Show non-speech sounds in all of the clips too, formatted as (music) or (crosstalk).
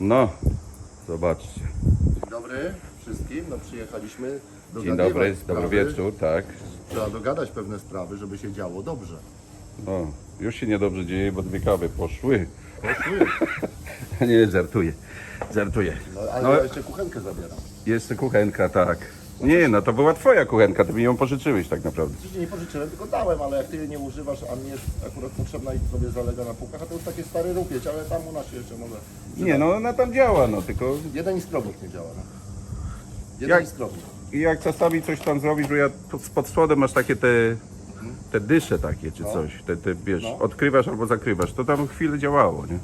No, zobaczcie. Dzień dobry wszystkim. No przyjechaliśmy Dzień dogadywać dobry, dobry sprawy. wieczór, tak. Trzeba dogadać pewne sprawy, żeby się działo dobrze. No, już się niedobrze dzieje, bo dwie kawy poszły. Poszły. (laughs) Nie, żartuję, żartuję. No, ale No, ja jeszcze kuchenkę zabieram. jeszcze kuchenka, tak. Nie, no to była twoja kuchenka, ty mi ją pożyczyłeś tak naprawdę. Oczywiście nie pożyczyłem, tylko dałem, ale jak ty jej nie używasz, a mnie jest akurat potrzebna i sobie zalega na półkach, a to już takie stary rupieć, ale tam u nas się jeszcze może... Nie, no ona tam działa, no tylko Jeden i skrobnik nie działa, no. Jeden Jak- i jak czasami coś tam zrobisz, bo ja tu pod spodem masz takie te, te dysze takie czy No. coś, te, te wiesz, No. odkrywasz albo zakrywasz, to tam chwilę działało, nie?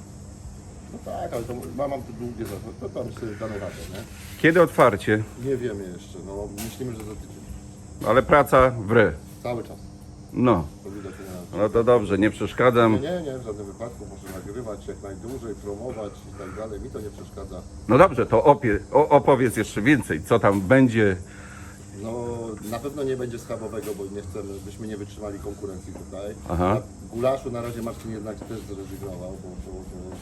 No tak, ale to mam, mam tu długie za to tam sobie dano radę, nie? Kiedy otwarcie, Nie wiemy jeszcze, no myślimy, że za tydzień. ale praca w re. Cały czas. No, To widać no to dobrze, nie przeszkadzam. Nie, nie, w żadnym wypadku muszę nagrywać jak najdłużej, promować i tak dalej. Mi to nie przeszkadza. No dobrze, to opie, o, opowiedz jeszcze więcej, co tam będzie. No na pewno nie będzie schabowego, bo nie chcemy, byśmy nie wytrzymali konkurencji tutaj. Aha. Na gulaszu na razie Marcin jednak też zrezygnował, bo to, to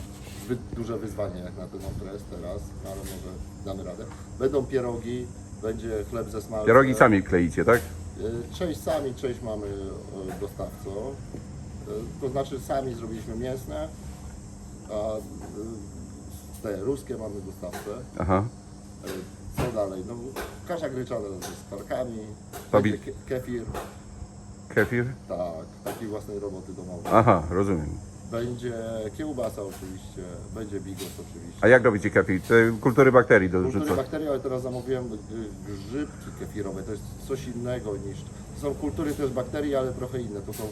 zbyt duże wyzwanie jak na ten okres teraz, no, ale może damy radę. Będą pierogi, będzie chleb ze smalcem. Pierogi sami kleicie, tak? Y, Część sami, część mamy e, dostawcą. Y, To znaczy sami zrobiliśmy mięsne, a y, te ruskie mamy dostawcę. Aha. Y, Co dalej? No, kasza gryczana z karkami, Tobie- będzie ke- kefir, Kefir? tak, takiej własnej roboty domowej. Aha, rozumiem. Będzie kiełbasa oczywiście, będzie bigos oczywiście. A jak robicie kefir? Te kultury bakterii Kultury dorzuca. bakterii, ale teraz zamówiłem y, grzybki kefirowe, to jest coś innego niż... To są kultury też bakterii, ale trochę inne, to są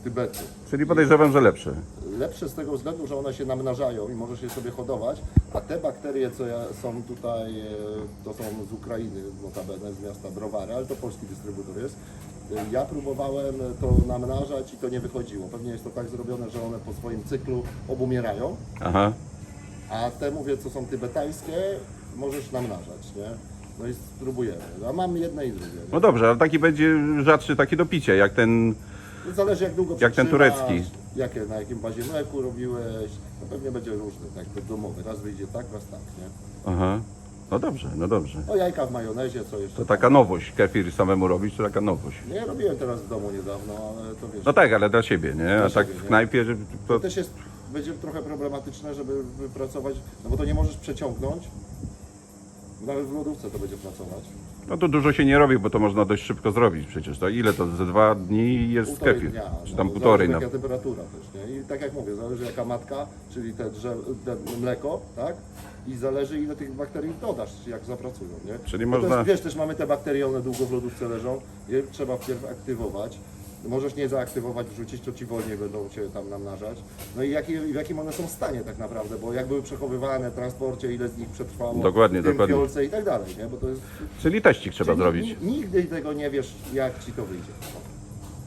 z Tybetu. Czyli podejrzewam, że lepsze. Lepsze z tego względu, że one się namnażają i możesz je sobie hodować, a te bakterie, co ja, są tutaj, e, to są z Ukrainy, notabene, z miasta Browary, ale to polski dystrybutor jest. Ja próbowałem to namnażać i to nie wychodziło. Pewnie jest to tak zrobione, że one po swoim cyklu obumierają, Aha. a te, mówię, co są tybetańskie, możesz namnażać, nie? No i spróbujemy. A mam jedne i drugie. nie? No dobrze, ale taki będzie rzadszy taki do picia, jak ten. Zależy jak długo Jak ten przetrzymasz, turecki. Jakie, na jakim bazie mleku robiłeś. No pewnie będzie różny, tak domowy. Raz wyjdzie tak, raz tak, nie? Aha. No dobrze, no dobrze. No jajka w majonezie, co jeszcze? To taka nowość, kefir samemu robić, to taka nowość. Nie, robiłem teraz w domu niedawno, ale to wiesz. No tak, ale dla siebie, nie? A Dla tak siebie, w nie? knajpie, że To to... też jest, będzie trochę problematyczne, żeby wypracować, no bo to nie możesz przeciągnąć. Nawet w lodówce to będzie pracować. No to dużo się nie robi, bo to można dość szybko zrobić przecież. To ile to? Ze dwa dni jest Półtorej kefir. dnia. Czy tam no, półtorej zależy na... jaka temperatura też, nie? I tak jak mówię, zależy jaka matka, czyli te drzew, te mleko, tak? I zależy ile tych bakterii dodasz, jak zapracują, nie? Czyli to można- Jest, wiesz, też mamy te bakterie, one długo w lodówce leżą, je trzeba wpierw aktywować. Możesz nie zaaktywować, wrzucić, to ci wolniej będą cię tam namnażać. No i jaki, w jakim one są stanie tak naprawdę, bo jak były przechowywane w transporcie, ile z nich przetrwało Dokładnie, w tym dokładnie. fiolce i tak dalej, nie? Bo to jest... Czyli teścik trzeba Czyli zrobić. ni- Nigdy tego nie wiesz, jak ci to wyjdzie.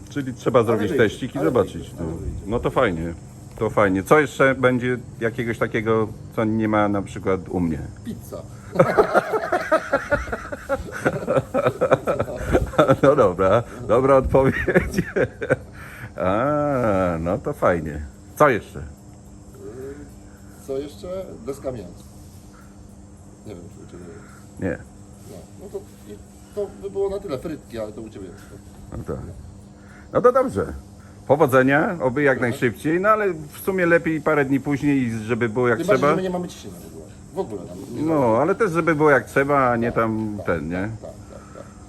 Czyli trzeba zrobić wyjdzie, teścik i ale zobaczyć. wyjdzie, No. wyjdzie. no to fajnie. To fajnie. Co jeszcze będzie jakiegoś takiego, co nie ma na przykład u mnie? Pizza. (laughs) (laughs) No dobra, dobra odpowiedź. (laughs) A, no to fajnie. Co jeszcze? Co jeszcze? Deska. Nie wiem, czy u Ciebie jest. Nie. No, no to, i to by było na tyle. Frytki, ale to u Ciebie jest. No to, no to dobrze. Powodzenia, oby jak najszybciej, no ale w sumie lepiej parę dni później, żeby było jak Tym bardziej, trzeba. że my nie mamy ciśnienia w ogóle. W ogóle nam nie No, ale też żeby było jak trzeba, a nie tam ten, nie? Tak,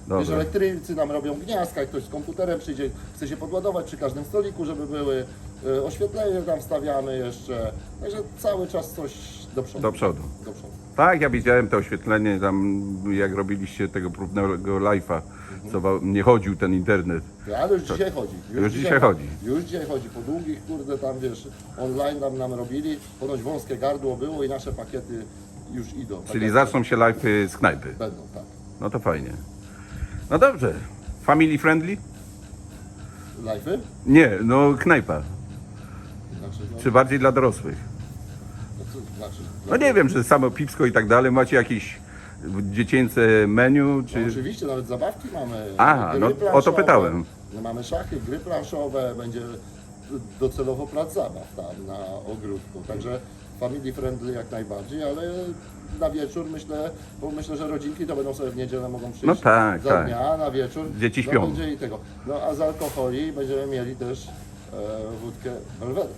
Dobra. Wiesz, elektrycy nam robią gniazdka, ktoś z komputerem przyjdzie, chce się podładować przy każdym stoliku, żeby były. E, Oświetlenie tam stawiamy jeszcze. Także cały czas coś do przodu. Do przodu. Do przodu. Tak, ja widziałem to oświetlenie tam, jak robiliście tego próbnego live'a, co wam nie chodził ten internet. Ale już dzisiaj chodzi. Już dzisiaj chodzi. Już dzisiaj chodzi. Po długich, kurde, tam wiesz, online nam, nam robili. Ponoć wąskie gardło było i nasze pakiety już idą. Tak Czyli jak zaczną się live'y z knajpy. Będą, tak. No to fajnie. No dobrze. Family friendly? Live'y? Nie, no knajpa. Znaczy, no, Czy bardziej dla dorosłych? no, co, znaczy, No nie wiem, czy samo pipsko i tak dalej. Macie jakieś dziecięce menu, No, czy... oczywiście, nawet zabawki mamy. Aha, no, o to planszowe. pytałem. No, mamy szachy, gry planszowe, będzie docelowo plac zabaw tam na ogródku. Także family friendly jak najbardziej, ale na wieczór myślę, bo myślę, że rodzinki to będą sobie w niedzielę mogą przyjść No tak, za tak. dnia, na wieczór. Dzieci no, śpią. Będzie i tego. No a z alkoholi będziemy mieli też e, wódkę Belvedere.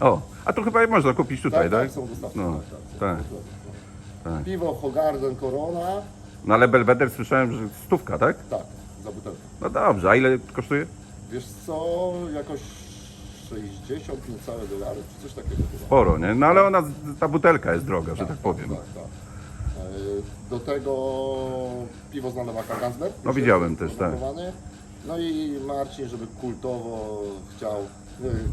O, a tu chyba można kupić tutaj, tak? są dostawcy. No, tak, tak. tak. tak. Piwo Hogarden Corona, No ale Belweder słyszałem, że stówka, tak? tak, za butelkę. No dobrze, a ile kosztuje? Wiesz co, jakoś 60 niecałe dolary, czy coś takiego chyba. Sporo, nie? No ale ona, ta butelka jest droga, że tak powiem. Tak, tak. E, Do tego piwo z Nalewaka Gansberg. No, widziałem też, tak. No i Marcin, żeby kultowo chciał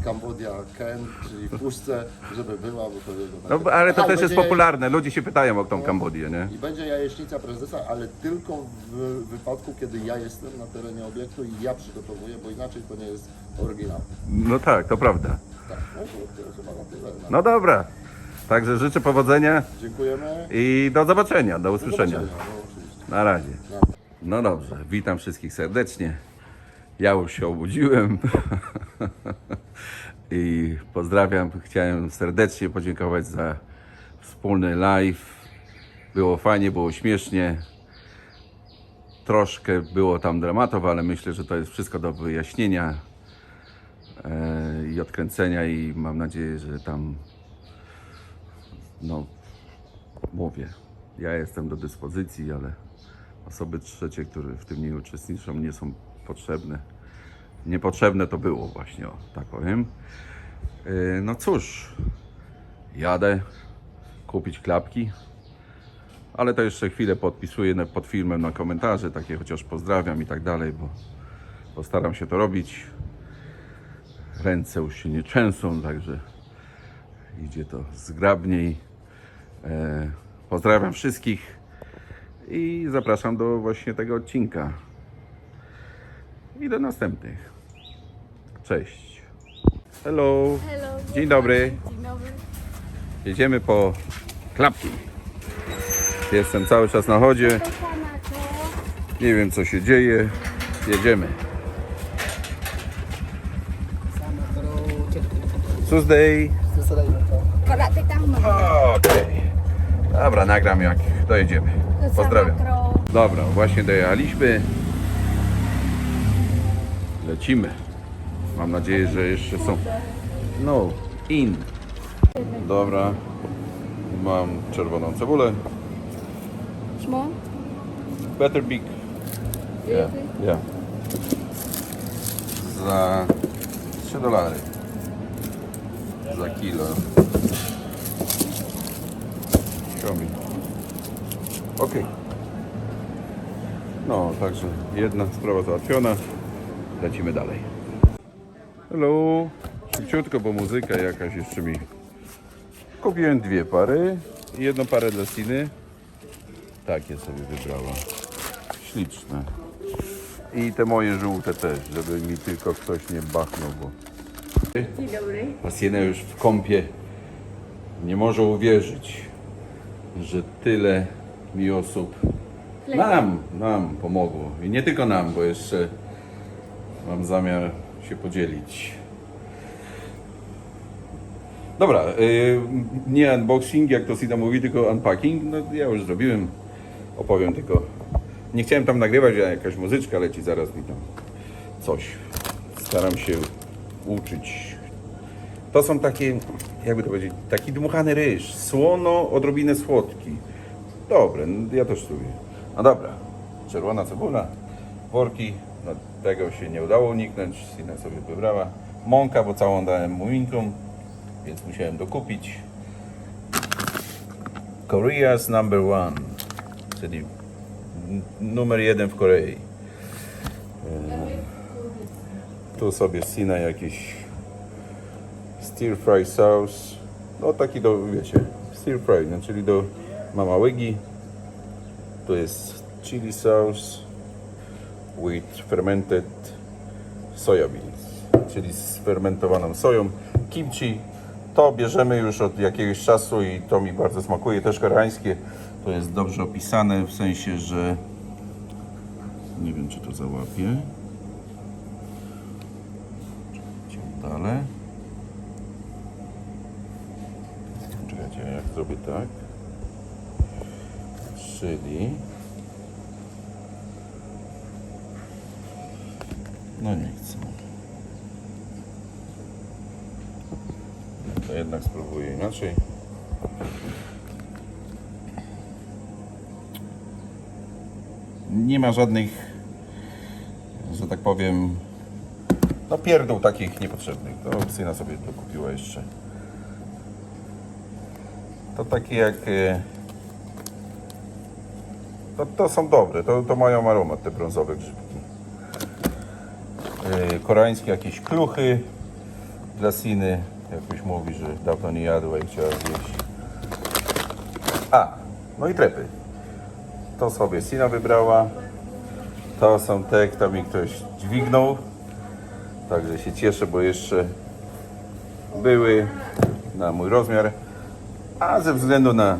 Kambodia Ken, czyli w puszce, żeby była, bo to jego No ale to też jest popularne, ludzie się pytają o tą Kambodię, nie? I będzie jajecznica prezesa, ale tylko w wypadku, kiedy ja jestem na terenie obiektu i ja przygotowuję, bo inaczej to nie jest oryginał. No tak, to prawda. Tak, no to, chyba na tyle. No dobra. Także życzę powodzenia Dziękujemy. i do zobaczenia, do Do usłyszenia. zobaczenia, no, oczywiście. Na razie. No. No dobrze, witam wszystkich serdecznie. Ja już się obudziłem (laughs) i pozdrawiam. Chciałem serdecznie podziękować za wspólny live. Było fajnie, było śmiesznie. Troszkę było tam dramatów, ale myślę, że to jest wszystko do wyjaśnienia e, i odkręcenia i mam nadzieję, że tam no mówię, ja jestem do dyspozycji, ale osoby trzecie, które w tym nie uczestniczą, nie są potrzebne. Niepotrzebne to było właśnie, o, tak powiem. Yy, No cóż, jadę kupić klapki, ale to jeszcze chwilę podpisuję pod filmem na komentarze, takie chociaż pozdrawiam i tak dalej, bo postaram się to robić. Ręce już się nie trzęsą, także idzie to zgrabniej. E, Pozdrawiam wszystkich i zapraszam do właśnie tego odcinka. I do następnych. Cześć. Hello. Hello. Dzień dobry. Dzień dobry. Jedziemy po klapki. Jestem cały czas na chodzie. Nie wiem co się dzieje. Jedziemy. Tuesday. Okej. Dobra, nagram jak dojedziemy. Pozdrawiam. Dobra, właśnie dojechaliśmy. Lecimy. Mam nadzieję, że jeszcze są. No, in. Dobra. Mam czerwoną cebulę. small Better big. Yeah, yeah. Za 3 dolary. Za kilo. Show me. Okej. No, także jedna sprawa załatwiona. Lecimy dalej. Hello. Szybciutko, bo muzyka jakaś jeszcze mi... Kupiłem dwie pary. Jedną parę dla Siny. Takie sobie wybrała. Śliczne. I te moje żółte też, żeby mi tylko ktoś nie bachnął, bo... Dzień dobry. Pasiena już w kąpie nie może uwierzyć, że tyle mi osób nam, nam pomogło. I nie tylko nam, bo jeszcze mam zamiar się podzielić. Dobra, yy, nie unboxing, jak to Sida mówi, tylko unpacking. No ja już zrobiłem, opowiem tylko. Nie chciałem tam nagrywać, a jakaś muzyczka leci, zaraz mi tam coś. Staram się uczyć. To są takie, jakby to powiedzieć, taki dmuchany ryż. Słono, odrobinę słodki. Dobre, ja też lubię. No dobra, czerwona cebula, worki, tego się nie udało uniknąć, Sina sobie wybrała. Mąka, bo całą dałem muminkom, więc musiałem dokupić. Korea's number one, czyli numer jeden w Korei. E, Tu sobie Sina jakieś stir fry sauce. No taki do, wiecie, stir fry, no, czyli do mama łygi. Tu jest chili sauce with fermented soya beans, czyli z fermentowaną soją. Kimchi to bierzemy już od jakiegoś czasu i to mi bardzo smakuje, też koreańskie. To jest dobrze opisane w sensie, że nie wiem czy to załapię. Dalej. Czekajcie. tak? Czyli... No nie chcę. To jednak spróbuję inaczej. Nie ma żadnych, że tak powiem, no pierdół takich niepotrzebnych. To syna sobie to kupiła jeszcze. To takie jak... e, To, to są dobre, to, to mają aromat te brązowe grzybki. E, Koreańskie jakieś kluchy dla Siny. Jakoś mówi, że dawno nie jadła i chciała zjeść. A, no i trepy. To sobie Sina wybrała. To są te, kto mi ktoś dźwignął. Także się cieszę, bo jeszcze były na mój rozmiar. A ze względu na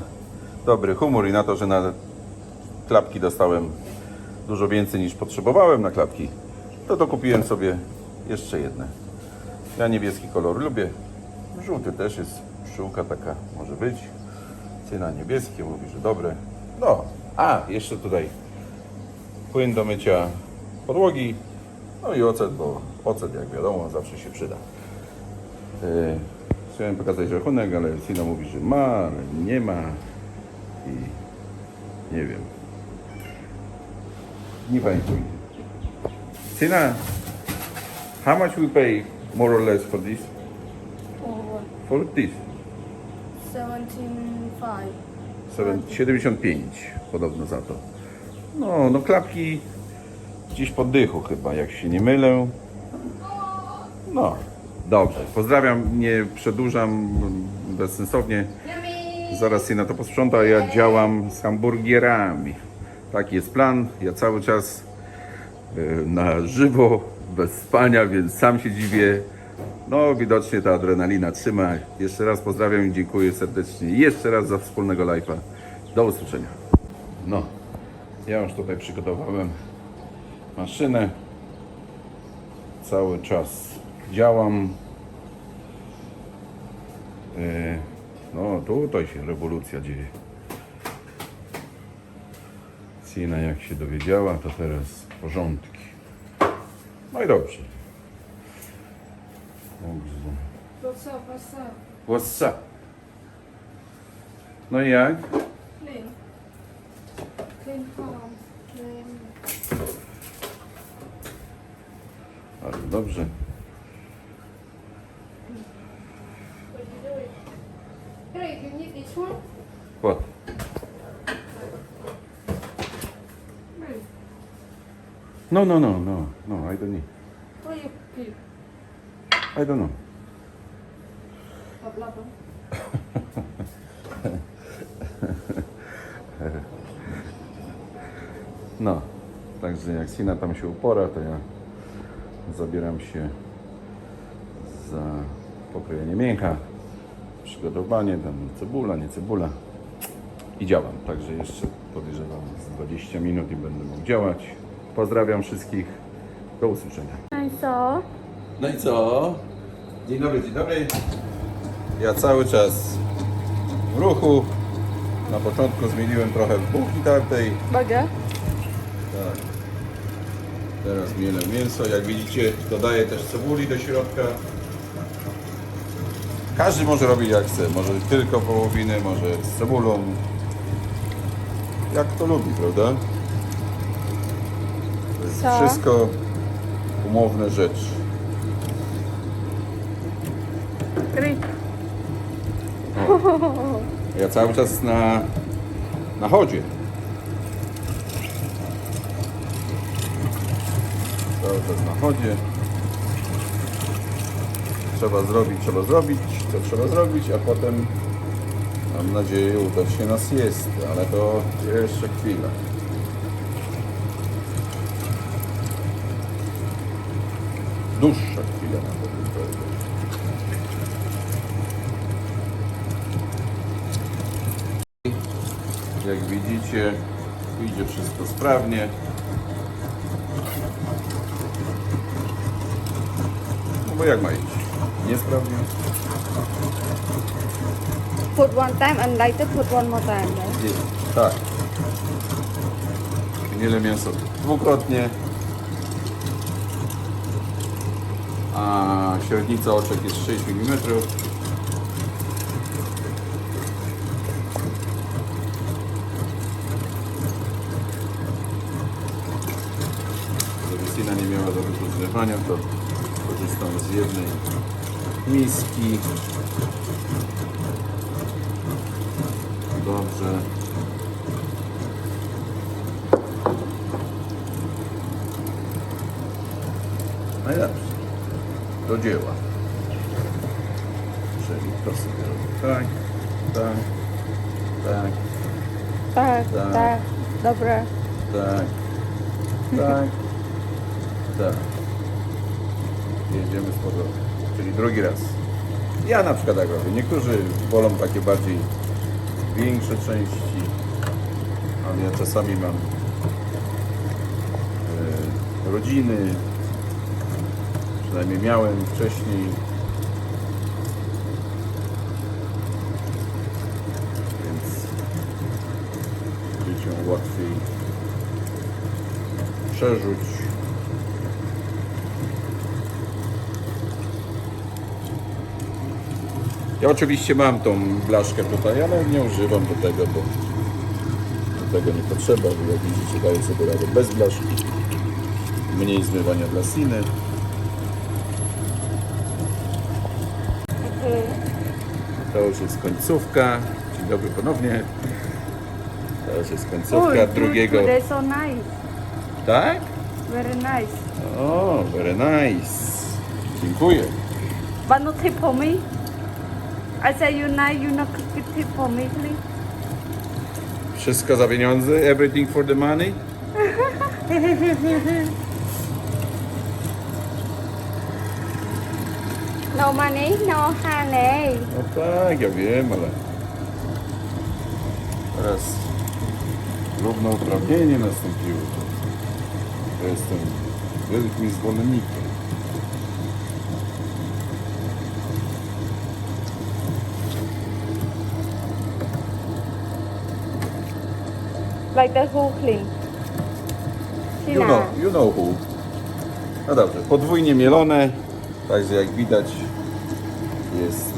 dobry humor i na to, że na klapki dostałem dużo więcej niż potrzebowałem na klapki, to dokupiłem sobie jeszcze jedne. Ja niebieski kolor lubię. Żółty też jest. Pszczółka taka może być. Cyna niebieskie mówi, że dobre. No, a jeszcze tutaj płyn do mycia podłogi. No i ocet, bo ocet jak wiadomo zawsze się przyda. Yy, chciałem pokazać rachunek, ale Sina mówi, że ma, ale nie ma. I nie wiem. Nie pamiętam. Sina, how much we pay more or less for this? For this? 17.5. Seven- 75 podobno za to. No, no klapki gdzieś po dychu chyba, jak się nie mylę. No, dobrze. Pozdrawiam, nie przedłużam bezsensownie. Zaraz się na to posprząta, ja działam z hamburgierami. Taki jest plan. Ja cały czas y, na żywo, bez spania, więc sam się dziwię. No, widocznie ta adrenalina trzyma. Jeszcze raz pozdrawiam i dziękuję serdecznie. Jeszcze raz za wspólnego live'a. Do usłyszenia. No, ja już tutaj przygotowałem maszynę. Cały czas działam. E, No, tutaj się rewolucja dzieje. Sina jak się dowiedziała, to teraz porządki. No i dobrze. Dobrze. What's up, what's up? What's up? No i jak? Dobrze. Hey, you need this? What? No, no, no, no, no, I don't need. what you? I don't know. Także jak Sina tam się upora, to ja zabieram się za pokrojenie mięcha, przygotowanie, tam cebula, nie cebula i działam. Także jeszcze podejrzewam z 20 minut i będę mógł działać. Pozdrawiam wszystkich. Do usłyszenia. No i co? No i co? Dzień dobry, dzień dobry. Ja cały czas w ruchu. Na początku zmieniłem trochę w bułki tartej. Bagę? Teraz mielę mięso. Jak widzicie, dodaję też cebuli do środka. Każdy może robić jak chce. Może tylko wołowiny, może z cebulą. Jak to lubi, prawda? To jest Co? wszystko umowne rzeczy. Gry. Ja cały czas na, na chodzie. Cały czas na chodzie. Trzeba zrobić, trzeba zrobić, co trzeba zrobić, a potem mam nadzieję uda się nas jest, ale to jeszcze chwila. Dłuższa chwila na to. Jak widzicie, idzie wszystko sprawnie. No bo jak ma iść? Niesprawnie. Put one time and later put one more time, right? Nie, tak. Gniele mięso dwukrotnie. A średnica oczek jest 6 mm. Żeby syna nie miała za dużo zlewania, to korzystam z jednej miski. Dobrze. Najlepsze. Do dzieła. Czyli to sobie robię tak, tak, tak, Tak, Tak. tak. Dobre. tak, tak, tak. Jedziemy z powrotem. Czyli drugi raz. Ja na przykład tak robię. Niektórzy wolą takie bardziej większe części, ale ja czasami mam e, rodziny, przynajmniej miałem wcześniej. Więc dzieciom łatwiej przerzuć. Ja oczywiście mam tą blaszkę tutaj, ale nie używam do tego, bo do tego nie potrzeba, bo jak widzicie daję sobie radę bez blaszki. Mniej zmywania dla siny. Okay. To już jest końcówka. Dzień dobry ponownie. To już jest końcówka drugiego. Today so nice. Tak? Very nice. O, very nice. Dziękuję. But no tip for me. I say you nice, you not give tip for me, please. Wszystko za pieniądze? Everything for the money? (laughs) No money, no honey. No tak, ja wiem, ale teraz równouprawnienie nastąpiło. Ja jestem wielkim zwolennikiem. Like the clean. You know, you know who. No dobrze, podwójnie mielone, także jak widać jest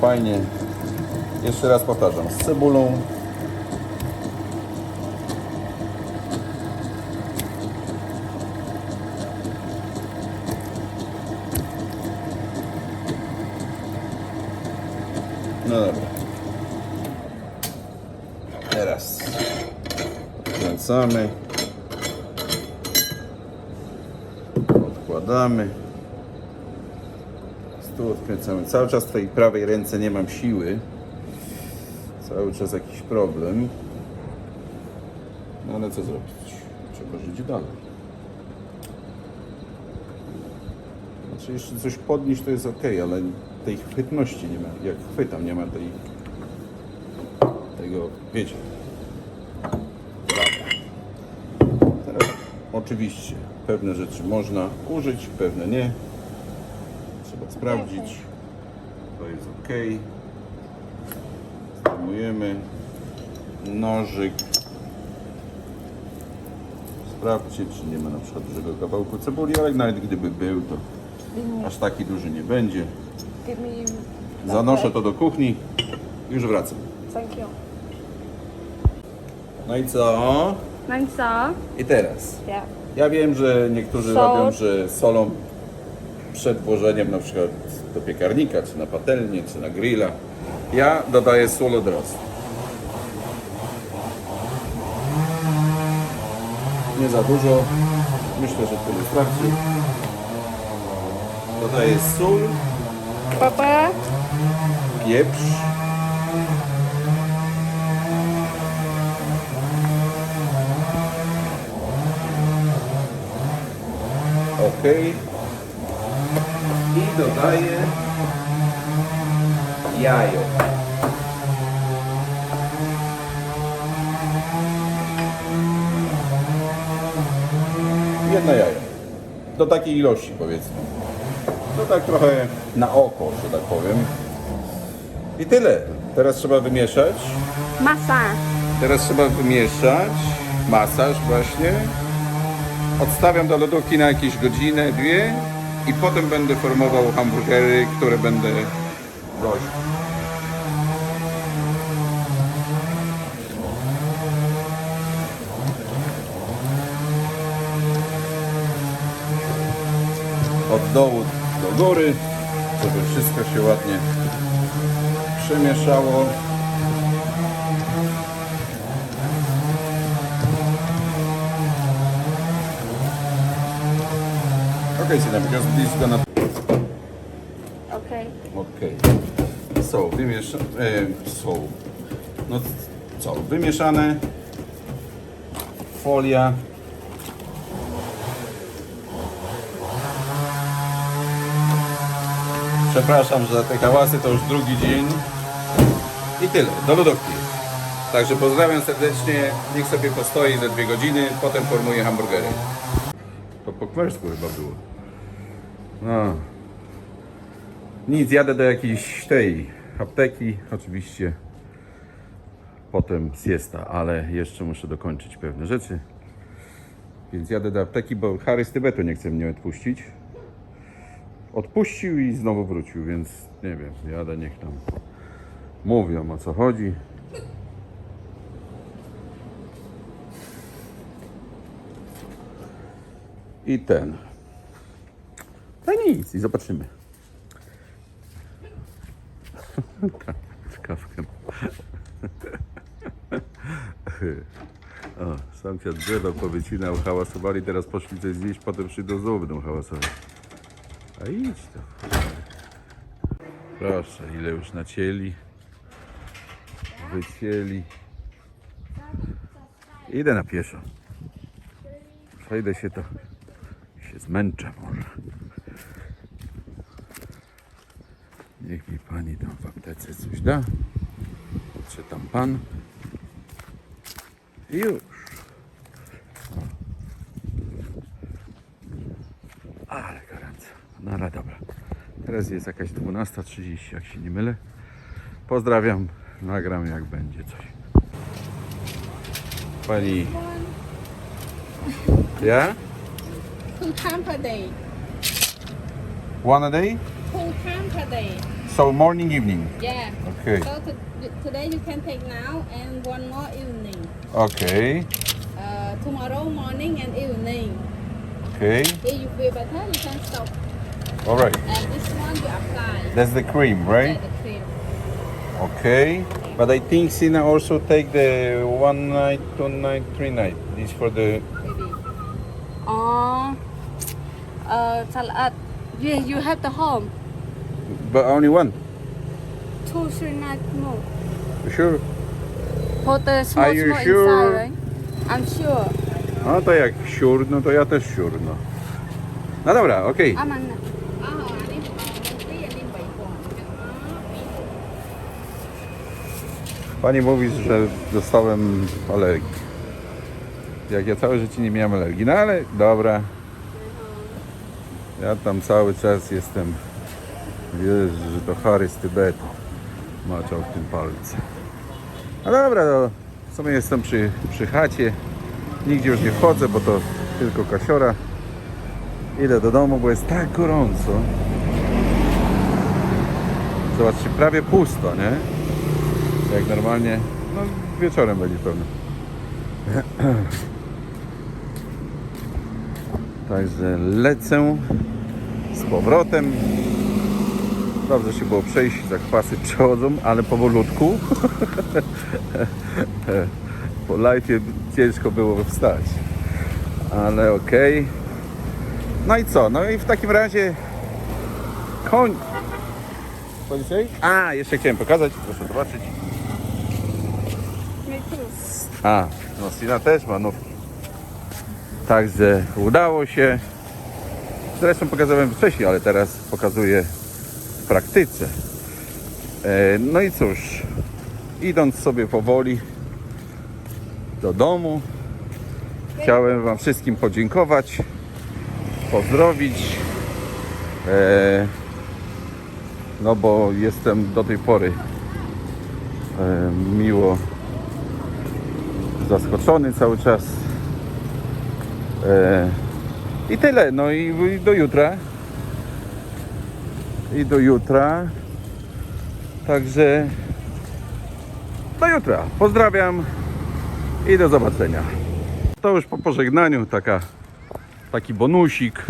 fajnie. Jeszcze raz powtarzam, z cebulą. No dobra. Teraz kręcamy. Odkładamy. Tu odkręcamy. Cały czas w tej prawej ręce nie mam siły. Cały czas jakiś problem. No ale co zrobić? Trzeba żyć dalej. Znaczy jeszcze coś podnieść to jest ok, ale tej chwytności nie ma. Jak chwytam, nie ma tej tego, wiecie. Teraz oczywiście pewne rzeczy można użyć, pewne nie. Trzeba sprawdzić. To jest ok. Zdejmujemy nożyk. Sprawdźcie, czy nie ma na przykład dużego kawałku cebuli, ale nawet gdyby był, to aż taki duży nie będzie. Zanoszę to do kuchni. Już wracam. Thank you. No i co? Nine saw. I teraz. Yeah. Ja wiem, że niektórzy robią, że solą przed włożeniem na przykład do piekarnika, czy na patelnię, czy na grilla. Ja dodaję sól od razu. Nie za dużo. Myślę, że to wystarczy. Dodaję sól, Pepper. pieprz. Ok. I dodaję jajo. Jedno jajo. Do takiej ilości powiedzmy. No tak trochę na oko, że tak powiem. I tyle. Teraz trzeba wymieszać. Masa. Teraz trzeba wymieszać. Masaż właśnie. Odstawiam do lodówki na jakieś godzinę, dwie i potem będę formował hamburgery, które będę robił. Od dołu do góry, żeby wszystko się ładnie przemieszało. Okay, Sina, because this is gonna Okay. Okej. Są wymieszane. E, są. No co? Wymieszane. Folia. Przepraszam za te hałasy, to już drugi dzień. I tyle, do lodówki. Także pozdrawiam serdecznie. Niech sobie postoi ze dwie godziny, potem formuję hamburgery. To po kwersku chyba było. No. Nic, jadę do jakiejś tej apteki, oczywiście. Potem siesta, ale jeszcze muszę dokończyć pewne rzeczy. Więc jadę do apteki, bo Harry z Tybetu nie chce mnie odpuścić. Odpuścił i znowu wrócił, więc nie wiem, jadę, niech tam mówią o co chodzi. I ten. No nic, i zobaczymy. (laughs) Kawkę. O, sąsiad drzewa powycinał, hałasowali, teraz poszli coś zjeść, potem przyjdą znowu będą hałasować. A idź to. Proszę, ile już nacięli. Wycięli. Idę na pieszo. Przejdę się to. się zmęczę może. Niech mi pani tam w aptece coś da. Czy tam pan? I już. O. Ale gorąco. No ale dobra. Teraz jest jakaś 12.30, jak się nie mylę. Pozdrawiam. Nagram jak będzie coś. Pani. Ja? Two times per day. One a day? Two times per day. So morning, evening. Yeah. Okay. So to, today you can take now and one more evening. Okay. Uh, tomorrow morning and evening. Okay. If you feel better, you can stop. All right. And this one you apply. That's the cream, right? Yeah, the cream. Okay. But I think Sina also take the one night, two night, three night. This for the Maybe. Oh. Uh, salad. Yeah, you have the home. But only one. Two should not move. Sure. Put the small, Are you small sure? I'm sure. No to jak siur, no to ja też siur, no. No dobra, okej. I'm. Pani mówi, że dostałem alergię. Jak ja całe życie nie miałem alergii, no ale dobra. Ja tam cały czas jestem Wiesz, że to Harry z Tybetu maczał w tym palce. No dobra, no, w sumie jestem przy, przy chacie. Nigdzie już nie wchodzę, bo to tylko kasiora. Idę do domu, bo jest tak gorąco. Zobaczcie, prawie pusto, nie? Jak normalnie, no wieczorem będzie pewno. (clears throat) Także lecę z powrotem. Dobrze się było przejść, zakwasy przechodzą, ale powolutku. (laughs) Po live ciężko było wstać. Ale okej. No i co? No i w takim razie koń. A, jeszcze chciałem pokazać, proszę zobaczyć. A, no Sina też ma nówki. Także udało się. Zresztą pokazałem wcześniej, ale teraz pokazuję praktyce. E, no i cóż, idąc sobie powoli do domu, chciałem Wam wszystkim podziękować, pozdrowić. E, no bo jestem do tej pory e, miło zaskoczony cały czas. I tyle, no i do jutra. I do jutra. Także do jutra. Pozdrawiam i do zobaczenia. To już po pożegnaniu taka, taki bonusik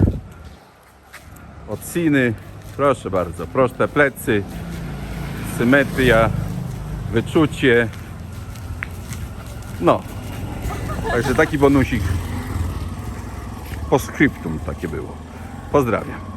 od Siny. Proszę bardzo, proste plecy, symetria, wyczucie. No, także taki bonusik po skryptum takie było. Pozdrawiam.